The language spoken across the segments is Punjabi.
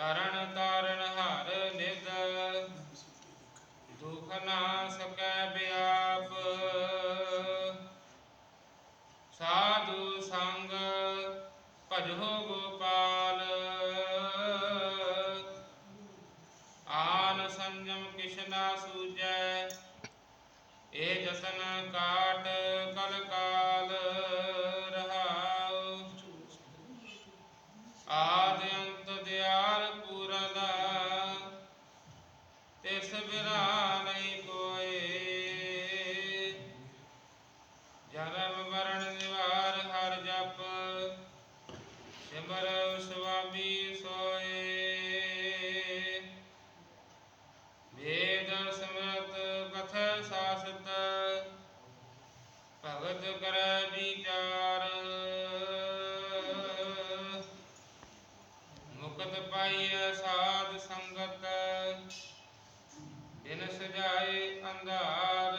ਤਰਨ ਤਾਰਨ ਹਰ ਨਿਦ, ਦੁਖ ਨਾ ਸਕੈ ਬਿਆਪ। ਸਾਧੂ ਸੰਗ ਭਜੋ ਗੋਪਾਲ। ਆਨ ਸੰਜਮ ਕਿਛ ਨਾ ਤਿਸ ਨਹੀਂ ਕੋਏ। ਜਨਮ ਮਰਨ ਨਿਵਾਰ ਹਰ ਜਪ, ਸਿਮਰ ਸੁਆਮੀ ਸੋਏ। ਵੇਦ ਸਮਰਤ ਕਥ ਸਾਸਤ, ਭਗਤ ਕਰੈ ਵਿਚਾਰ। ਮੁਕਤ ਪਾਈਐ ਸਾਧ ਦਿਨ ਸਜਾਏ ਅੰਧਾਰ।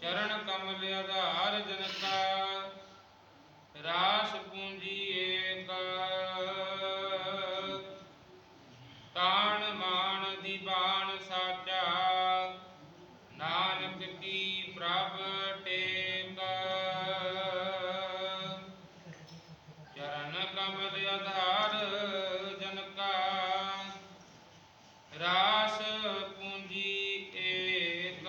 ਚਰਨ ਕਮਲ ਆਧਾਰ ਜਨਤਾ ਰਾਸ ਪੂੰਜੀ ਏਕ। ਤਾਣ ਮਾਨ ਦੀ ਸਾਚਾ ਰਾਸ ਪੂੰਜੀ ਏਕ।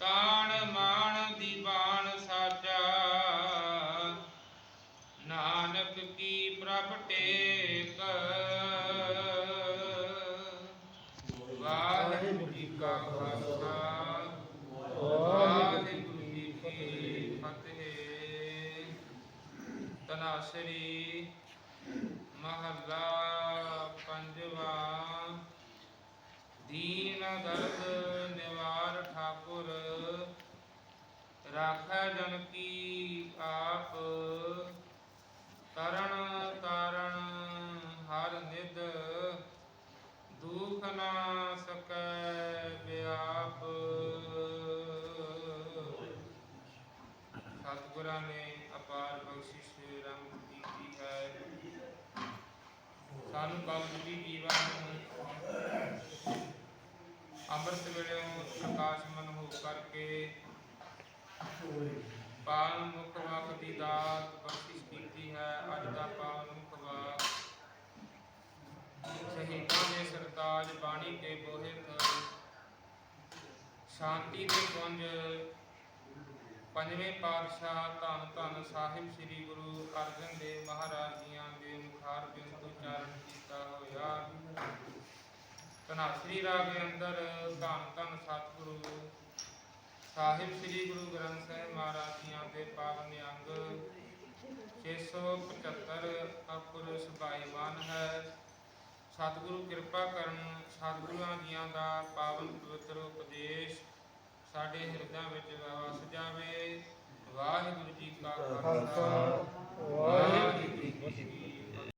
ਤਾਣ ਮਾਣ ਦੀ ਬਾਣ ਸਾਚਾ ਨਾਨਕ ਕੀ ਪ੍ਰਭ ਟੇਕ। ਵਾਹਿਗੁਰੂ ਜੀ ਕਾ ਖਾਲਸਾ। ਵਾਹਿਗੁਰੂ ਜੀ ਕੀ ਫਤਿਹ। ਤਨਾਸਰੀ ਮਹੱਲਾ ਪੰਜਵਾ ਦੀਨ ਦਰਦ ਨਿਵਾਰ ਠਾਕੁਰ, ਰਾਖੈ ਜਨ ਕੀ ਆਪ, ਤਰਨ ਤਾਰਨ ਹਰ ਨਿਦ ਦੁਖ ਨਾ ਸਕੈ ਬਿਆਪ। ਸਤਿਗੁਰਾਂ ਨੇ ਅਪਾਰ ਬਖਸ਼ਿਸ਼ ਰੰਗ ਕੀਤੀ ਹੈ। ਸਾਨੂੰ ਕਲਯੁਗੀ ਜੀਵਨ ਨੂੰ ਅੰਮ੍ਰਿਤ ਵੇਲੇ ਆਕਾਸ਼ ਹੋ ਕਰਕੇ ਪਾਵਨ ਮੁਖ ਵਾਕ ਦੀ ਦਾਤ ਬਖਸ਼ਿਸ਼ ਕੀਤੀ ਹੈ। ਅੱਜ ਦਾ ਪਾਵਨ ਮੁਖ ਵਾਕ ਸ਼ਹੀਦਾਂ ਦੇ ਸਰਤਾਜ ਬਾਣੀ ਕੇ ਬੋਹਿਤ ਸ਼ਾਂਤੀ ਦੇ ਪੁੰਜ ਪੰਜਵੇਂ ਪਾਤਸ਼ਾਹ ਧੰਨ ਧੰਨ ਸਾਹਿਬ ਸ੍ਰੀ ਗੁਰੂ ਅਰਜਨ ਦੇਵ ਮਹਾਰਾਜ ਜੀਆਂ ਦੇ ਮੁਖਾਰ ਬਿੰਦ ਉਚਾਰਨ ਕੀਤਾ ਹੋਇਆ। ਧਨਾਸਰੀ ਰਾਗ ਦੇ ਅੰਦਰ ਧੰਨ ਧੰਨ ਸਤਿਗੁਰੂ ਸਾਹਿਬ ਸ੍ਰੀ ਗੁਰੂ ਗ੍ਰੰਥ ਸਾਹਿਬ ਮਹਾਰਾਜ ਜੀਆਂ ਦੇ ਪਾਵਨ ਅੰਗ 675 ਅਪੁਰ ਸੁਭਾਈਮਾਨ ਹੈ। ਸਤਿਗੁਰੂ ਕਿਰਪਾ ਕਰਨ ਸਤਿਗੁਰਾਂ ਜੀਆਂ ਦਾ ਪਾਵਨ ਪਵਿੱਤਰ ਉਪਦੇਸ਼ ਸਾਡੇ ਹਿਰਦਿਆਂ ਵਿੱਚ ਵਸ ਜਾਵੇ ਵਾਹਿਗੁਰੂ